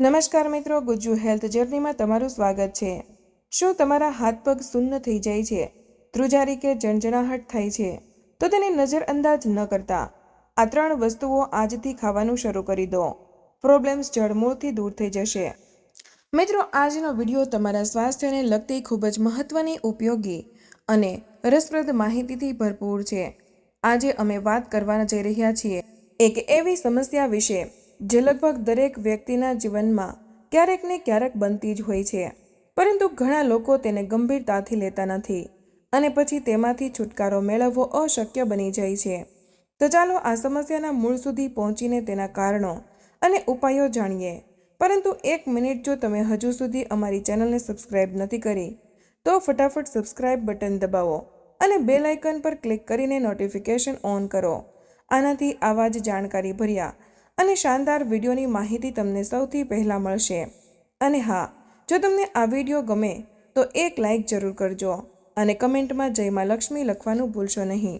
નમસ્કાર મિત્રો, ગુજ્જુ હેલ્થ જર્નીમાં તમારું સ્વાગત છે. શું તમારા હાથ પગ સુન્ન થઈ જાય છે? ધ્રુજારી કે જણજણાહટ થાય છે? તો તેને નજરઅંદાજ ન કરતા. આ ત્રણ વસ્તુઓ આજથી ખાવાનું શરૂ કરી દો. પ્રોબ્લેમ્સ જડમૂળથી દૂર થઈ જશે. મિત્રો, આજનો વીડિયો તમારા સ્વાસ્થ્યને લગતી ખૂબ જ મહત્વની, ઉપયોગી અને રસપ્રદ માહિતીથી ભરપૂર છે. આજે અમે વાત કરવા જઈ રહ્યા છીએ એક એવી સમસ્યા વિશે જે લગભગ દરેક વ્યક્તિના જીવનમાં ક્યારેક ને ક્યારેક બનતી જ હોય છે. પરંતુ ઘણા લોકો તેને ગંભીરતાથી લેતા નથી અને પછી તેમાંથી છુટકારો મેળવવો અશક્ય બની જાય છે. તો ચાલો આ સમસ્યાના મૂળ સુધી પહોંચીને તેના કારણો અને ઉપાયો જાણીએ. પરંતુ એક મિનિટ જો તમે હજુ સુધી અમારી ચેનલને સબસ્ક્રાઇબ નથી કરી, તો ફટાફટ સબસ્ક્રાઇબ બટન દબાવો અને બેલ આઇકન પર ક્લિક કરીને નોટિફિકેશન ઓન કરો. આનાથી આવા જ જાણકારી ભર્યા અને શાનદાર વિડીયોની માહિતી તમને સૌથી પહેલાં મળશે. અને હા, જો તમને આ વીડિયો ગમે, તો એક લાઇક જરૂર કરજો અને કમેન્ટમાં જયમાં લક્ષ્મી લખવાનું ભૂલશો નહીં.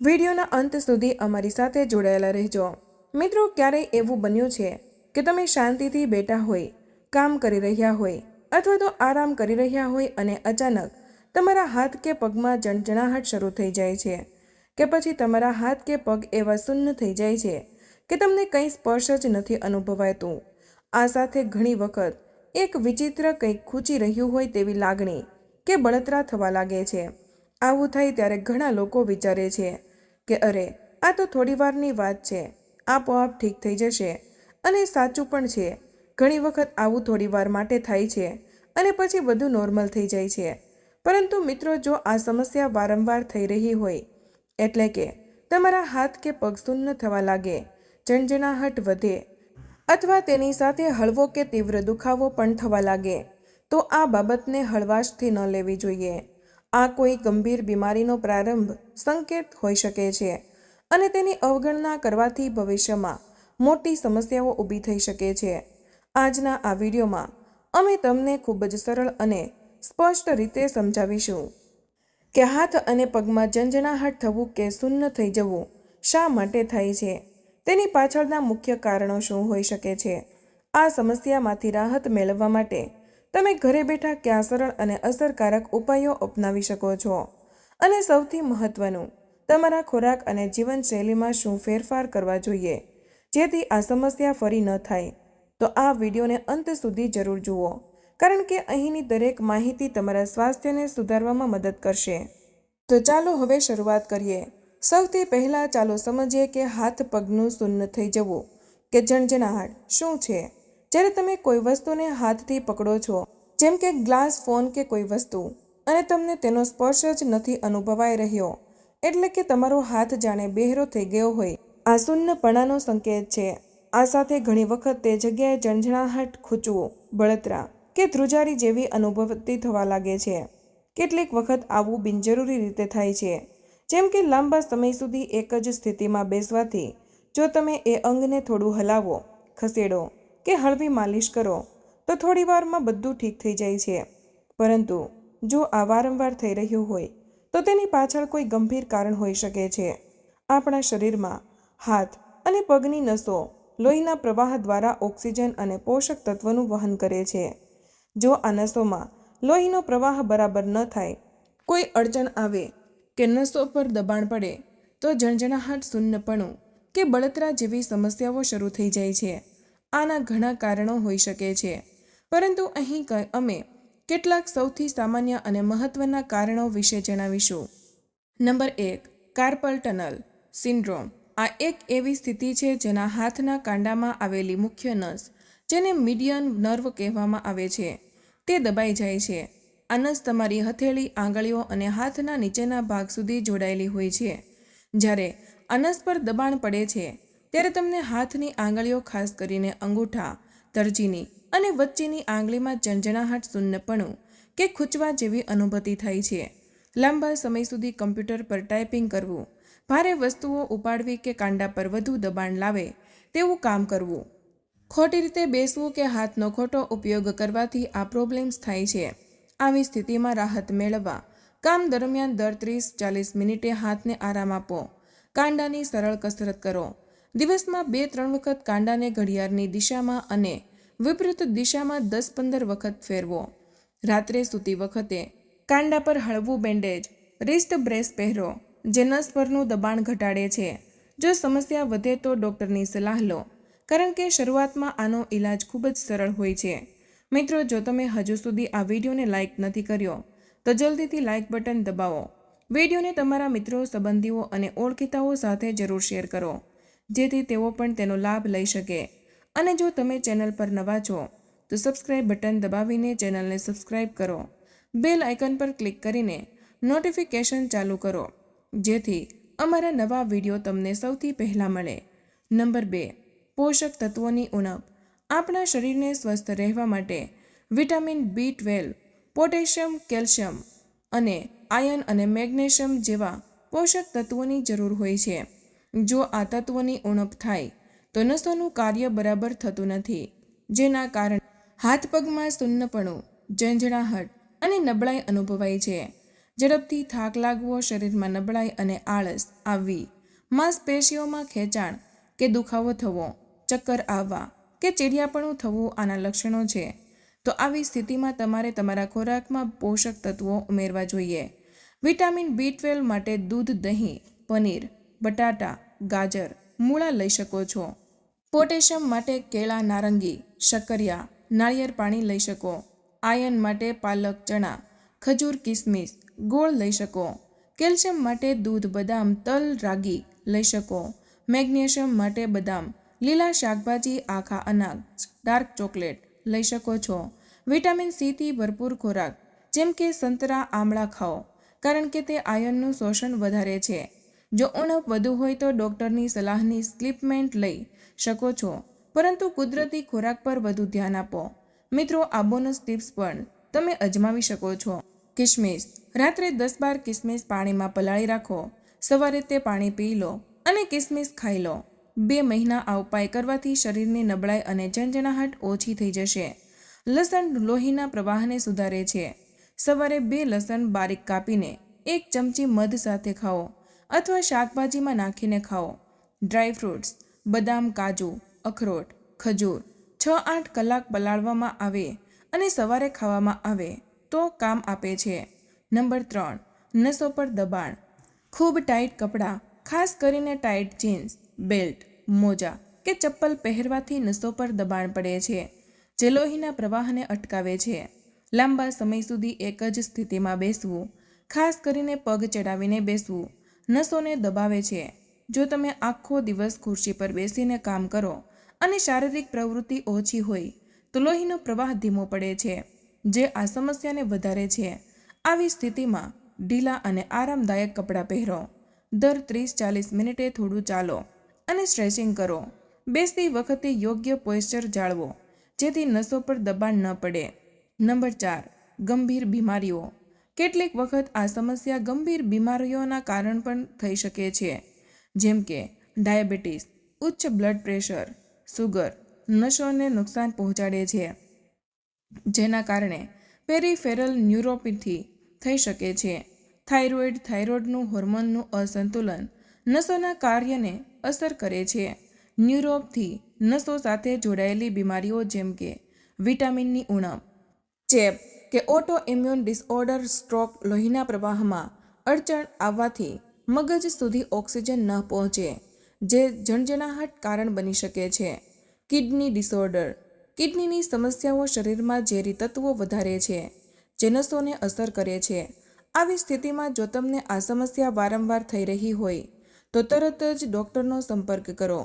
વિડીયોના અંત સુધી અમારી સાથે જોડાયેલા રહેજો. મિત્રો, ક્યારેય એવું બન્યું છે કે તમે શાંતિથી બેઠા હોય, કામ કરી રહ્યા હોય, અથવા તો આરામ કરી રહ્યા હોય અને અચાનક તમારા હાથ કે પગમાં જણજણાહટ શરૂ થઈ જાય છે, કે પછી તમારા હાથ કે પગ એવા શૂન્ય થઈ જાય છે કે તમને કંઈ સ્પર્શ જ નથી અનુભવાતું. આ સાથે ઘણી વખત એક વિચિત્ર કંઈક ખૂંચી રહ્યું હોય તેવી લાગણી કે બળતરા થવા લાગે છે. આવું થાય ત્યારે ઘણા લોકો વિચારે છે કે, અરે, આ તો થોડી વારની વાત છે. આપોઆપ ઠીક થઈ જશે. અને સાચું પણ છે. ઘણી વખત આવું થોડી વાર માટે થાય છે અને પછી બધું નોર્મલ થઈ જાય છે. પરંતુ મિત્રો, જો આ સમસ્યા વારંવાર થઈ રહી હોય, એટલે કે તમારા હાથ કે પગ સુન્ન થવા લાગે ઝંઝણાહટ વધે. અથવા તેની સાથે હળવો કે તીવ્ર દુખાવો પણ થવા લાગે. તો આ બાબતને હળવાશથી ન લેવી જોઈએ. આ કોઈ ગંભીર બીમારીનો પ્રારંભ સંકેત હોઈ શકે છે. અને તેની અવગણના કરવાથી ભવિષ્યમાં મોટી સમસ્યાઓ ઊભી થઈ શકે છે. આજના આ વિડીયોમાં અમે તમને ખૂબ જ સરળ અને સ્પષ્ટ રીતે સમજાવીશું કે હાથ અને પગમાં ઝંઝણાહટ થવું કે શૂન્ય થઈ જવું શા માટે થાય છે. તેની પાછળના મુખ્ય કારણો શું હોઈ શકે છે? આ સમસ્યામાંથી રાહત મેળવવા માટે તમે ઘરે બેઠા ક્યાં સરળ અને અસરકારક ઉપાયો અપનાવી શકો છો? અને સૌથી મહત્વનું, તમારા ખોરાક અને જીવનશૈલીમાં શું ફેરફાર કરવા જોઈએ? જેથી આ સમસ્યા ફરી ન થાય. તો આ વિડીયોને અંત સુધી જરૂર જુઓ, કારણ કે અહીંની દરેક માહિતી તમારા સ્વાસ્થ્યને સુધારવામાં મદદ કરશે. તો ચાલો હવે શરૂઆત કરીએ. સૌથી પહેલાં ચાલો સમજીએ કે હાથ પગનું શૂન્ય થઈ જવું. કે જણજણાહટ શું છે? જ્યારે તમે કોઈ વસ્તુને હાથથી પકડો છો, જેમ કે ગ્લાસ, ફોન કે કોઈ વસ્તુ, અને તમને તેનો સ્પર્શ જ નથી અનુભવાઈ રહ્યો, એટલે કે તમારો હાથ જાણે બહેરો થઈ ગયો હોય, આ શૂન્યપણાનો સંકેત છે. આ સાથે ઘણી વખત તે જગ્યાએ જણજણાહટ ખૂંચવું, બળતરા કે ધ્રુજારી જેવી અનુભવતી થવા લાગે છે. કેટલીક વખત આવું બિનજરૂરી રીતે થાય છે. જેમ કે લાંબા સમય સુધી એક જ સ્થિતિમાં બેસવાથી, જો તમે એ અંગને થોડું હલાવો, ખસેડો કે હળવી માલિશ કરો, તો થોડી વારમાં બધું ઠીક થઈ જાય છે. પરંતુ, જો આ વારંવાર થઈ રહ્યું હોય, તો તેની પાછળ કોઈ ગંભીર કારણ હોઈ શકે છે. આપણા શરીરમાં હાથ અને પગની નસો લોહીના પ્રવાહ દ્વારા ઓક્સિજન અને પોષક તત્વનું વહન કરે છે. જો આ નસોમાં લોહીનો પ્રવાહ બરાબર ન થાય, કોઈ અડચણ આવે કે નસો પર દબાણ પડે, તો ઝણઝણાહટ શૂન્યપણું કે બળતરા જેવી સમસ્યાઓ શરૂ થઈ જાય છે. આના ઘણા કારણો હોઈ શકે છે. પરંતુ અહીં અમે કેટલાક સૌથી સામાન્ય અને મહત્વના કારણો વિશે જણાવીશું. નંબર એક, કાર્પલ ટનલ સિન્ડ્રોમ. આ એક એવી સ્થિતિ છે જેના હાથના કાંડામાં આવેલી મુખ્ય નસ, જેને મીડિયન નર્વ કહેવામાં આવે છે. તે દબાઈ જાય છે. આ નસ તમારી હથેળી, આંગળીઓ અને હાથના નીચેના ભાગ સુધી જોડાયેલી હોય છે. જ્યારે અનસ પર દબાણ પડે છે, ત્યારે તમને હાથની આંગળીઓ ખાસ કરીને અંગૂઠા, તરજીની અને વચ્ચેની આંગળીમાં જંજણાહટ શૂન્યપણું કે ખૂંચવા જેવી અનુભૂતિ થાય છે. લાંબા સમય સુધી કમ્પ્યુટર પર ટાઈપિંગ કરવું, ભારે વસ્તુઓ ઉપાડવી કે કાંડા પર વધુ દબાણ લાવે તેવું કામ કરવું. ખોટી રીતે બેસવું કે હાથનો ખોટો ઉપયોગ કરવાથી આ પ્રોબ્લેમ્સ થાય છે. આવી સ્થિતિમાં રાહત મેળવવા. કામ દરમિયાન દર ત્રીસ ચાલીસ મિનિટે હાથને આરામ આપો. કાંડાની સરળ કસરત કરો. દિવસમાં બે ત્રણ વખત કાંડાને ઘડિયાળની દિશામાં અને વિપરીત દિશામાં દસ પંદર વખત ફેરવો. રાત્રે સૂતી વખતે કાંડા પર હળવું બેન્ડેજ રિસ્ટ બ્રેસ પહેરો, જે નસ પરનું દબાણ ઘટાડે છે. જો સમસ્યા વધે તો ડૉક્ટરની સલાહ લો, કારણ કે શરૂઆતમાં આનો ઈલાજ ખૂબ જ સરળ હોય છે. મિત્રો, જો તમે હજુ સુધી આ વિડીયોને લાઇક નથી કર્યો, તો જલ્દીથી લાઇક બટન દબાવો. વિડીયોને તમારા મિત્રો, સંબંધીઓ અને ઓળખીતાઓ સાથે જરૂર શેર કરો, જેથી તેઓ પણ તેનો લાભ લઈ શકે. અને જો તમે ચેનલ પર નવા છો, તો સબસ્ક્રાઇબ બટન દબાવીને ચેનલને સબસ્ક્રાઇબ કરો. બેલ આઇકન પર ક્લિક કરીને નોટિફિકેશન ચાલુ કરો, જેથી અમારા નવા વીડિયો તમને સૌથી પહેલાં મળે. નંબર બે, પોષક તત્વોની ઉણપ. આપણા શરીરને સ્વસ્થ રહેવા માટે vitamin B twelve potassium, calcium અને આયન અને મેગ્નેશિયમ જેવા પોષક તત્વોની જરૂર હોય છે. જો આ તત્વોની ઉણપ થાય, તો નસોનું કાર્ય બરાબર થતું નથી, જેના કારણે હાથ પગમાં સુન્નપણું, ઝંઝણાહટ અને નબળાઈ અનુભવાય છે. ઝડપથી થાક લાગવો, શરીરમાં નબળાઈ અને આળસ આવવી, માંસપેશીઓમાં ખેંચાણ કે દુખાવો થવો, ચક્કર આવવા કે ચીડિયાપણું થવું આના લક્ષણો છે, તો આવી સ્થિતિમાં તમારે તમારા ખોરાકમાં પોષક તત્વો ઉમેરવા જોઈએ. વિટામિન બી ટ્વેલ્વ માટે દૂધ, દહીં, પનીર, બટાટા, ગાજર, મૂળા લઈ શકો છો. પોટેશિયમ માટે કેળા, નારંગી, શક્કરિયા, નાળિયેર પાણી લઈ શકો. આયન માટે પાલક, ચણા, ખજૂર, કિસમિસ, ગોળ લઈ શકો. કેલ્શિયમ માટે દૂધ, બદામ, તલ, રાગી લઈ શકો. મેગ્નેશિયમ માટે બદામ લીલા શાકભાજી, આખા અનાજ ડાર્ક ચોકલેટ લઈ શકો છો. વિટામિન સીથી ભરપૂર ખોરાક, જેમ કે સંતરા, આમળા ખાઓ, કારણ કે તે આયર્નનું શોષણ વધારે છે. જો ઉણપ વધુ હોય તો ડૉક્ટરની સલાહની સ્લીપમેન્ટ લઈ શકો છો. પરંતુ કુદરતી ખોરાક પર વધુ ધ્યાન આપો. મિત્રો, આ બોનસ ટિપ્સ પણ તમે અજમાવી શકો છો. કિસમિસ, રાત્રે દસ બાર કિસમિસ પાણીમાં પલાળી રાખો. સવારે તે પાણી પી લો અને કિસમિસ ખાઈ લો. બે મહિના આ ઉપાય કરવાથી શરીરની નબળાઈ અને ઝંઝણાહટ ઓછી થઈ જશે. લસણ લોહીના પ્રવાહને સુધારે છે. સવારે બે લસણ બારીક કાપીને એક ચમચી મધ સાથે ખાઓ અથવા શાકભાજીમાં નાખીને ખાઓ. ડ્રાય ફ્રૂટ્સ, બદામ, કાજુ, અખરોટ, ખજૂર છ આઠ કલાક પલાળવામાં આવે અને સવારે ખાવામાં આવે તો કામ આપે છે. નંબર ત્રણ, નસો પર દબાણ. ખૂબ ટાઈટ કપડાં, ખાસ કરીને ટાઈટ જીન્સ બેલ્ટ, મોજા કે ચપ્પલ પહેરવાથી નસો પર દબાણ પડે છે. જે લોહીના પ્રવાહને અટકાવે છે. લાંબા સમય સુધી એક જ સ્થિતિમાં બેસવું, ખાસ કરીને પગ ચડાવીને બેસવું, નસોને દબાવે છે. જો તમે આખો દિવસ ખુરશી પર બેસીને કામ કરો અને શારીરિક પ્રવૃત્તિ ઓછી હોય, તો લોહીનો પ્રવાહ ધીમો પડે છે, જે આ સમસ્યાને વધારે છે. આવી સ્થિતિમાં ઢીલા અને આરામદાયક કપડાં પહેરો. દર ત્રીસ ચાલીસ મિનિટે થોડું ચાલો. અને સ્ટ્રેચિંગ કરો. બેસતી વખતે યોગ્ય પોસ્ચર જાળવો, જેથી નસો પર દબાણ ન પડે. નંબર ચાર, ગંભીર બીમારીઓ. કેટલીક વખત આ સમસ્યા ગંભીર બીમારીઓના કારણ પણ થઈ શકે છે. જેમ કે, ડાયાબિટીસ, ઉચ્ચ બ્લડ પ્રેશર સુગર નશોને નુકસાન પહોંચાડે છે. જેના કારણે પેરીફેરલ ન્યુરોપીથી થઈ શકે છે. થાઇરોઇડ થાઇરોઇડનું હોર્મોનનું અસંતુલન નસોના કાર્યને અસર કરે છે. ન્યુરોપથી નસો સાથે જોડાયેલી બીમારીઓ જેમ કે વિટામિનની ઉણપ, ચેપ કે ઓટો ઇમ્યુન ડિસઓર્ડર, સ્ટ્રોક, લોહીના પ્રવાહમાં અડચણ આવવાથી મગજ સુધી ઓક્સિજન ન પહોંચે, જે ઝણઝણાહટ કારણ બની શકે છે. કિડની ડિસઓર્ડર, કિડનીની સમસ્યાઓ શરીરમાં ઝેરી તત્વો વધારે છે, જે નસોને અસર કરે છે. આવી સ્થિતિમાં જો તમને આ સમસ્યા વારંવાર થઈ રહી હોય તો તરત જ ડૉક્ટરનો સંપર્ક કરો.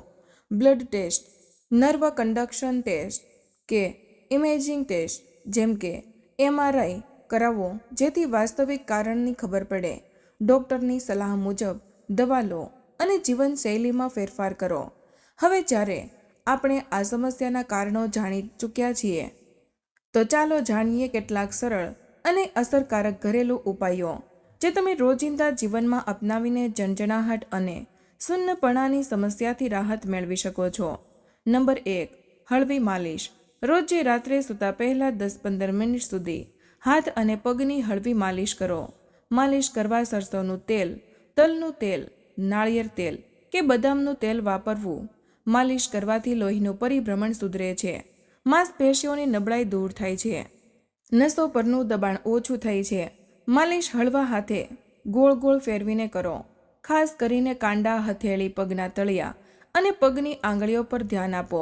Blood test, nerve conduction test કે ઇમેજિંગ ટેસ્ટ, જેમ કે એમઆરઆઈ કરાવો, જેથી વાસ્તવિક કારણની ખબર પડે. ડૉક્ટરની સલાહ મુજબ દવા લો અને જીવનશૈલીમાં ફેરફાર કરો. હવે જ્યારે આપણે આ સમસ્યાના કારણો જાણી ચૂક્યા છીએ, તો ચાલો જાણીએ કેટલાક સરળ અને અસરકારક ઘરેલું ઉપાયો. જે તમે રોજિંદા જીવનમાં અપનાવીને ઝંઝણાહટ અને શૂન્યપણાની સમસ્યાથી રાહત મેળવી શકો છો. નંબર એક, હળવી માલિશ. રોજે રાત્રે સૂતા પહેલાં દસ પંદર મિનિટ સુધી હાથ અને પગની હળવી માલિશ કરો. માલિશ કરવા સરસોનું તેલ, તલનું તેલ, નાળિયેર તેલ કે બદામનું તેલ વાપરવું. માલિશ કરવાથી લોહીનું પરિભ્રમણ સુધરે છે. માંસપેશીઓની નબળાઈ દૂર થાય છે. નસો પરનું દબાણ ઓછું થાય છે. માલિશ હળવા હાથે ગોળ ગોળ ફેરવીને કરો. ખાસ કરીને કાંડા, હથેળી, પગના તળિયા અને પગની આંગળીઓ પર ધ્યાન આપો.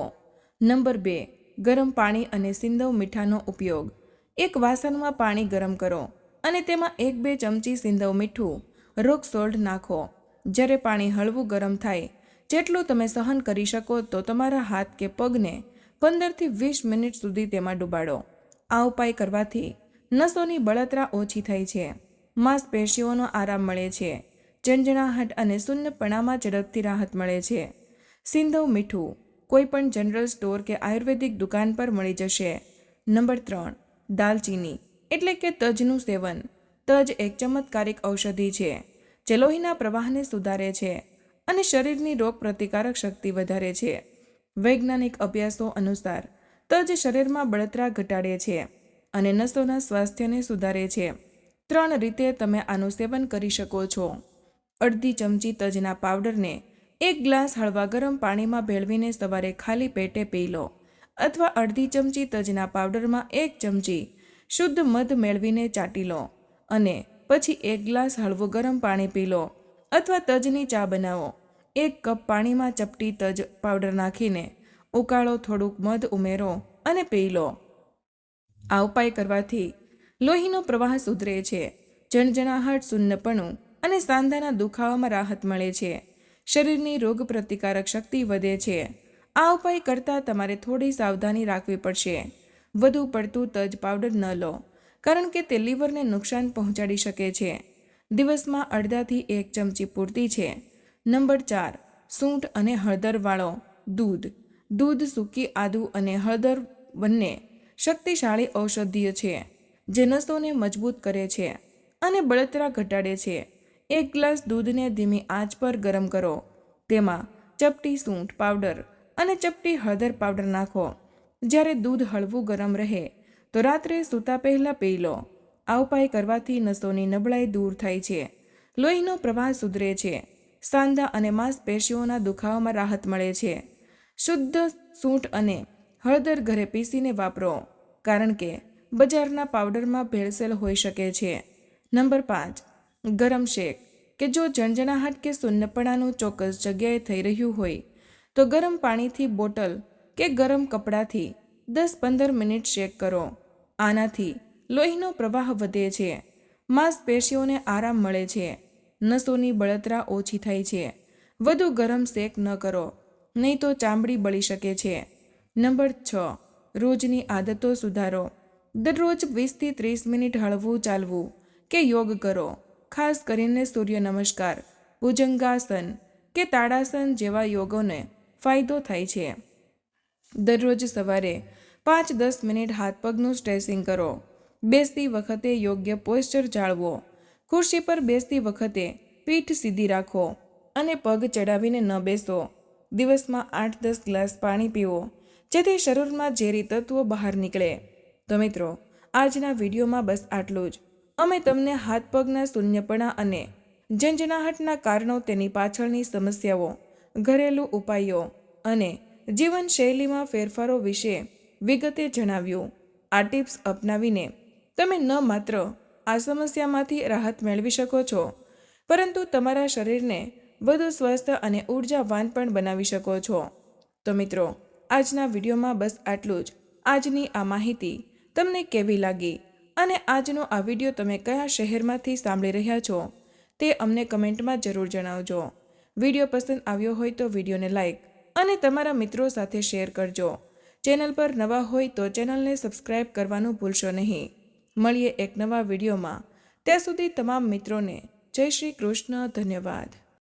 નંબર બે, ગરમ પાણી અને સિંદવ મીઠાનો ઉપયોગ. એક વાસણમાં પાણી ગરમ કરો અને તેમાં એક બે ચમચી સિંધવ મીઠું રોક સોલ્ટ નાખો. જ્યારે પાણી હળવું ગરમ થાય, જેટલું તમે સહન કરી શકો તો તમારા હાથ કે પગને પંદરથી વીસ મિનિટ સુધી તેમાં ડૂબાડો. આ ઉપાય કરવાથી નસોની બળતરા ઓછી થાય છે. માંસપેશીઓનો આરામ મળે છે. ઝંઝણાહટ અને શૂન્યપણામાં ઝડપથી રાહત મળે છે. સિંધવ મીઠું કોઈ પણ જનરલ સ્ટોર કે આયુર્વેદિક દુકાન પર મળી જશે. નંબર ત્રણ, દાલચીની, એટલે કે તજનું સેવન. તજ એક ચમત્કારિક ઔષધિ છે, જે લોહીના પ્રવાહને સુધારે છે અને શરીરની રોગ પ્રતિકારક શક્તિ વધારે છે. વૈજ્ઞાનિક અભ્યાસો અનુસાર, તજ શરીરમાં બળતરા ઘટાડે છે. અને નસોના સ્વાસ્થ્યને સુધારે છે. ત્રણ રીતે તમે આનું સેવન કરી શકો છો. અડધી ચમચી તજના પાવડરને એક ગ્લાસ હળવા ગરમ પાણીમાં ભેળવીને સવારે ખાલી પેટે પી લો અથવા અડધી ચમચી તજના પાવડરમાં એક ચમચી શુદ્ધ મધ મેળવીને ચાટી લો અને પછી એક ગ્લાસ હળવું ગરમ પાણી પી લો અથવા તજની ચા બનાવો. એક કપ પાણીમાં ચપટી તજ પાવડર નાખીને ઉકાળો થોડુંક મધ ઉમેરો અને પી લો. આ ઉપાય કરવાથી લોહીનો પ્રવાહ સુધરે છે, જણજણાહટ શૂન્યપણું અને સાંધાના દુખાવામાં રાહત મળે છે. શરીરની રોગ પ્રતિકારક શક્તિ વધે છે. આ ઉપાય કરતાં તમારે થોડી સાવધાની રાખવી પડશે. વધુ પડતું તજ પાવડર ન લો, કારણ કે તે લીવરને નુકસાન પહોંચાડી શકે છે. દિવસમાં અડધાથી એક ચમચી પૂરતી છે. નંબર ચાર, સૂંઠ અને હળદરવાળો દૂધ. દૂધ સૂકી આદુ અને હળદર બંને શક્તિશાળી ઔષધીય છે, જે નસોને મજબૂત કરે છે અને બળતરા ઘટાડે છે. એક ગ્લાસ દૂધને ધીમી આંચ પર ગરમ કરો. તેમાં ચપટી સૂંઠ પાવડર અને ચપટી હળદર પાવડર નાખો. જ્યારે દૂધ હળવું ગરમ રહે, તો રાત્રે સૂતા પહેલાં પી લો. આ ઉપાય કરવાથી નસોની નબળાઈ દૂર થાય છે. લોહીનો પ્રવાહ સુધરે છે. સાંધા અને માંસપેશીઓના દુખાવામાં રાહત મળે છે. શુદ્ધ સૂંઠ અને હળદર ઘરે પીસીને વાપરો, કારણ કે બજારના પાવડરમાં ભેળસેલ હોઈ શકે છે. નંબર પાંચ, ગરમ શેક, કે જો જણજણાહટ કે સુન્નપણાનું ચોક્કસ જગ્યાએ થઈ રહ્યું હોય, તો ગરમ પાણીથી બોટલ કે ગરમ કપડાથી દસ પંદર મિનિટ શેક કરો. આનાથી લોહીનો પ્રવાહ વધે છે. માંસપેશીઓને આરામ મળે છે. નસોની બળતરા ઓછી થાય છે. વધુ ગરમ શેક ન કરો, નહીં તો ચામડી બળી શકે છે. નંબર છ, રોજની આદતો સુધારો. દરરોજ વીસથી ત્રીસ મિનિટ હળવું ચાલવું કે યોગ કરો, ખાસ કરીને સૂર્ય નમસ્કાર, ભુજંગાસન કે તાડાસન જેવા યોગોને ફાયદો થાય છે. દરરોજ સવારે પાંચ દસ મિનિટ હાથ પગનું સ્ટ્રેસિંગ કરો. બેસતી વખતે યોગ્ય પોસ્ચર જાળવો. ખુરશી પર બેસતી વખતે પીઠ સીધી રાખો અને પગ ચડાવીને ન બેસો. દિવસમાં આઠ દસ ગ્લાસ પાણી પીવો. જેથી શરીરમાં ઝેરી તત્વો બહાર નીકળે. તો મિત્રો, આજના વિડીયોમાં બસ આટલું જ. અમે તમને હાથ પગના શૂન્યપણા અને ઝંઝનાહટના કારણો તેની પાછળની સમસ્યાઓ, ઘરેલું ઉપાયો અને જીવનશૈલીમાં ફેરફારો વિશે વિગતે જણાવ્યું. આ ટિપ્સ અપનાવીને તમે ન માત્ર આ સમસ્યામાંથી રાહત મેળવી શકો છો, પરંતુ તમારા શરીરને વધુ સ્વસ્થ અને ઉર્જાવાન પણ બનાવી શકો છો. તો મિત્રો આજના વિડીયોમાં બસ આટલું જ. આજની આ માહિતી તમને કેવી લાગી? અને આજનો આ વીડિયો તમે કયા શહેરમાંથી સાંભળી રહ્યા છો? તે અમને કમેન્ટમાં જરૂર જણાવજો. વીડિયો પસંદ આવ્યો હોય તો વિડીયોને લાઇક અને તમારા મિત્રો સાથે શેર કરજો. ચેનલ પર નવા હોય તો ચેનલને સબસ્ક્રાઇબ કરવાનું ભૂલશો નહીં. મળીએ એક નવા વિડીયોમાં. ત્યાં સુધી તમામ મિત્રોને જય શ્રી કૃષ્ણ, ધન્યવાદ.